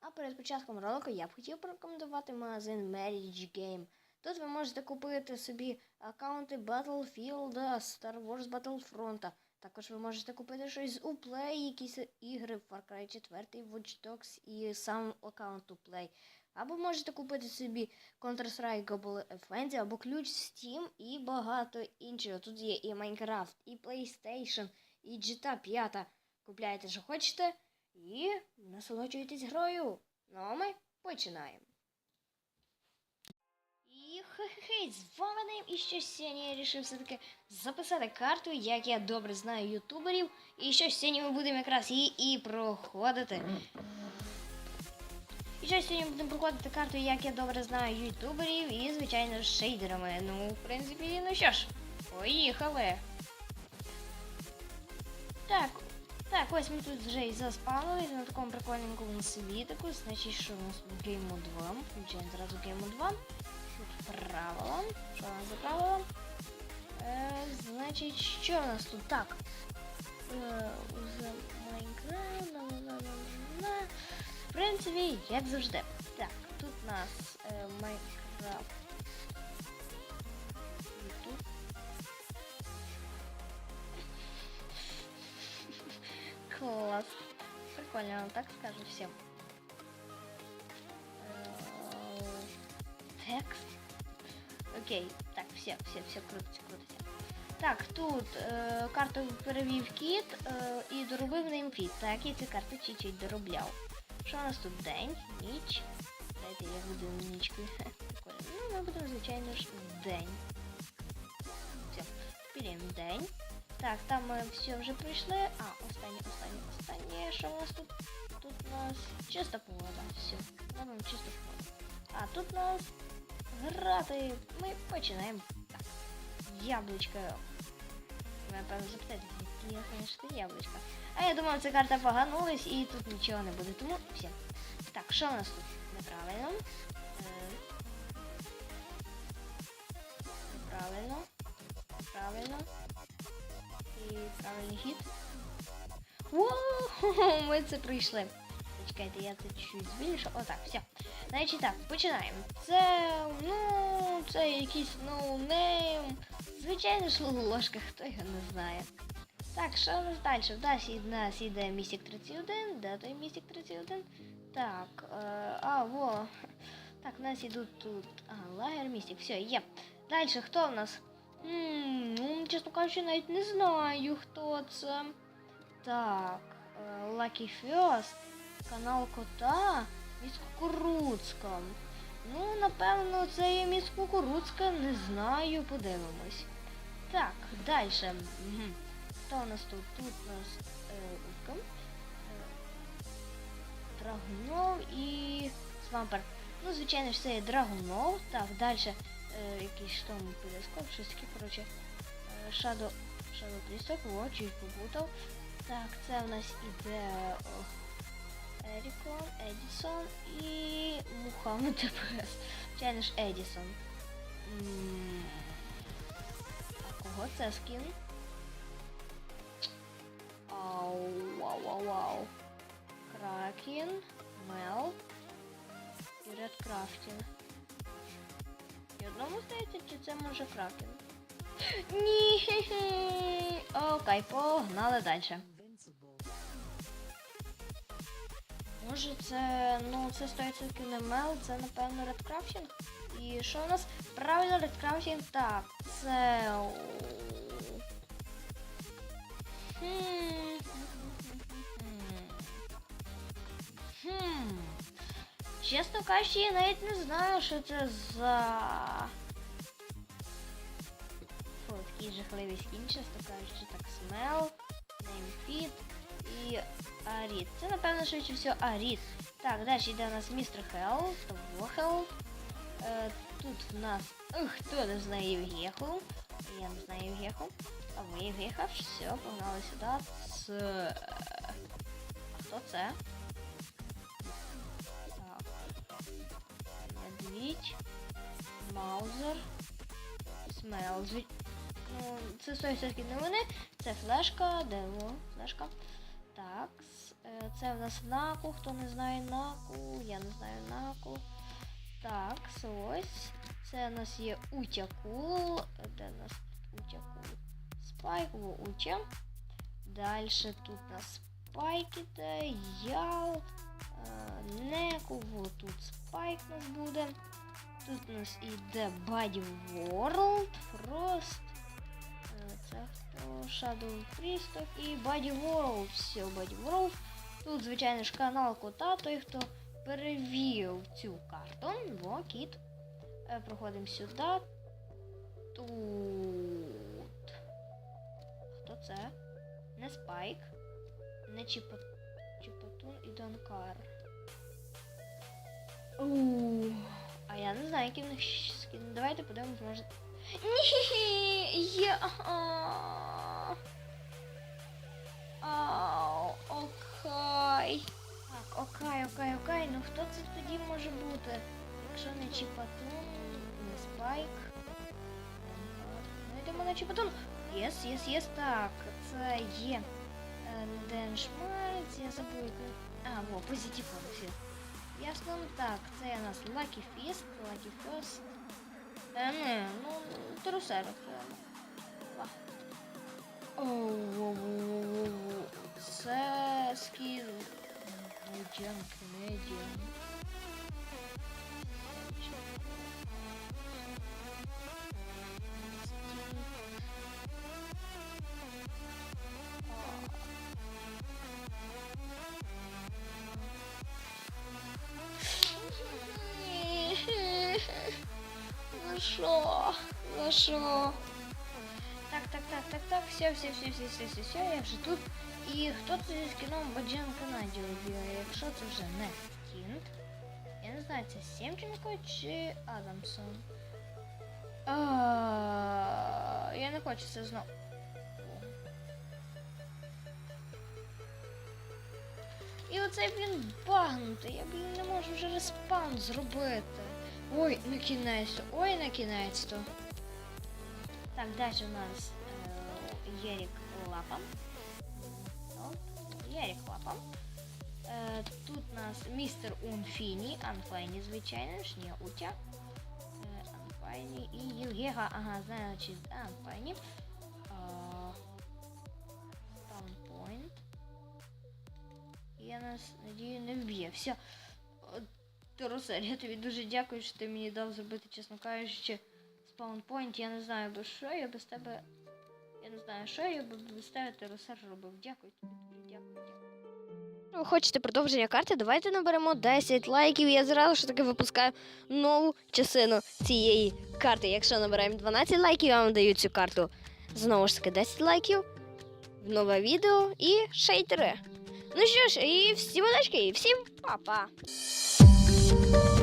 А перед початком ролику я б хотів порекомендувати магазин Marriage Game. Тут ви можете купити собі аккаунти Battlefield, Star Wars Battlefront. Також ви можете купити щось з Uplay, якісь ігри Far Cry 4, Watch Dogs і сам аккаунт Uplay. Або можете купити собі Counter-Strike Global Offensive, або ключ Steam і багато іншого. Тут є і Minecraft, і PlayStation, і GTA 5. Купляйте, що хочете, і насолоджуйтесь грою. Ну а ми починаємо. І хе-хе, з вами Нейм, і що сьогодні я вирішив все-таки записати карту, як я добре знаю ютуберів. І що сьогодні ми будемо якраз її і проходити. І що сьогодні будемо проходити карту, як я добре знаю ютуберів і, звичайно, з шейдерами. Ну, в принципі, ну що ж, поїхали. Так, так, ось ми тут вже і заспавнились на такому прикольненькому світику. Значить, що у нас тут гейму 2. Включаємо зразу гейму 2. Тут правила. Що у нас за правила? Е, значить, що у нас тут? Так. Е, Майнкрафт. На- на- на- на- на. В принципі, як завжди. Так, тут у нас е, Майнкрафт. Класс. Прикольно, так скажу всем. Э, Текст. Окей, так, все, все, все круто, круто. Так, тут е, карту перевів кіт е, і доробив ним фіт. Так, я ці карти чуть-чуть доробляв. Що у нас тут день, ніч? Дайте я буду нічкою. Прикольно. Ну, ми будемо, звичайно ж, день. Все, пілім день. Так, там ми все вже пройшли. А, останнє, останнє, останнє. Що у нас тут? Тут у нас чиста погода. Все. Робимо чисто погоду. А тут у нас грати. Ми починаємо. Так. Яблучко. Ви, Напевно, запитаєте, які я знайшли яблучко. А я думав, ця карта поганулась і тут нічого не буде. Тому все. Так, що у нас тут? Неправильно. Е, Неправильно. Неправильно. І правильний хід. Воу, ми це пройшли. Чекайте, я це чуть збільшу. Отак, все. Значить так, починаємо. Це, ну, це якийсь ноунейм. Звичайно ж ложка, хто його не знає. Так, що у нас далі? Нас, в нас іде містик 31. Де той містик 31? Так, е, а, во. Так, у нас ідуть тут. Ага, лагер містик. Все, є. Далі, хто в нас? М, Ну, чесно кажучи, навіть не знаю, хто це. Так, е, Lucky First, канал Кота, міс Кукуруцька. Ну, напевно, це є міс Кукуруцька, не знаю, подивимось. Так, далі. Хто у нас тут? Тут у нас е, утка. Е, Драгунов і Свампер. Ну, звичайно це є Драгунов. Так, далі е, якийсь там перескоп, щось таке, коротше. Е, Shadow, Shadow Крісток, о, чуть побутав. Так, це у нас іде Ерікон, Едісон і Мухаммед ДПС. Звичайно ж Едісон. М, А кого це скін? Вау. Кракен, Мел і Редкрафтінг. І одному здається, чи це може Кракен? Ні. Окей, погнали далі. Може це, ну це 100% не Мел, це напевно Редкрафтінг. І що у нас? Правильно, Редкрафтінг, так, це... Хм. Чесно кажучи, я навіть не знаю, що це за. Фу, такий жахливий скін, чесно кажучи, так смел, неймфіт і Аріт. Це, напевно, швидше всього Аріт. Так, далі йде у нас містер Хелл, Вохел. Е, тут в нас. Хто не знає Євгеху. Я не знаю Євгеху. А ви Євгеха, все, погнали сюди. Це... А хто це? Маузер. Смелзі. Ну, це 100% не вони. Це флешка, де флешка. Так, е, це в нас наку, хто не знає наку, я не знаю наку. Так, ось. Це у нас є утякул. Де у нас утякул? Спайк, во утя. Далі тут у нас спайк іде, ял, е, неку, во тут спайк у нас буде. Тут у нас іде Body World, Frost. Е, Це хто? Shadow Priest і Body World. Все, Body World. Тут, звичайно ж, канал кота, той, хто перевів цю карту. Во, кіт. Е, Проходимо сюди. Тут. Хто це? Не Спайк. Не Чіпа... Чіпатун і Донкар. Ууу. А я не знаю, який в них щ- скін. Давайте подивимось, може. Ні, я. а. Ау, окей. Так, окей, окей, окей. Ну хто це тоді може бути? Якщо не Чіпатун, не Спайк. Донкар. Ну йдемо на Чіпатун. Єс, єс, єс, так. Це є. е, Деншмальц, я забув. яку- А, во, позитив все. Ясно, так, це у нас Lucky Fist, Lucky Fist. Е, не, ну, трусерок. Оу-оу-оу-оу-оу. Це скіл. Медіан, Canadian. що? Ну що? Так, так, так, так, так, все, все, все, все, все, все, все, я вже тут. І хто це зі скіном Баджан Канаді бігає? Якщо це вже не Кінт, я не знаю, це Сємченко чи Адамсон. А, я не хочу це знову. І оцей він багнутий, я, блін, не можу вже респаун зробити. Ой, на кінець, ой, на кінець то. Так, далі у нас е, Єрік Лапа. О, Єрік Лапа. Е, тут у нас містер Унфіні, Анфайні, звичайно ж, не Утя. Е, Анфайні і Єлгега, ага, значить, Анфайні. Спаунпойнт. Я нас, надію, не вб'є. Все. Тарусель, я тобі дуже дякую, що ти мені дав зробити, чесно кажучи, спаунпойнт. Я не знаю, без що я без тебе. Я не знаю, що я би без тебе Тарусель робив. Дякую тобі, дуже дякую, дякую. Ви хочете продовження карти? Давайте наберемо 10 лайків. Я зразу ж таки випускаю нову частину цієї карти. Якщо набираємо 12 лайків, я вам даю цю карту. Знову ж таки 10 лайків, нове відео і шейтери. Ну що ж, і всім удачки, і всім па-па! podcast.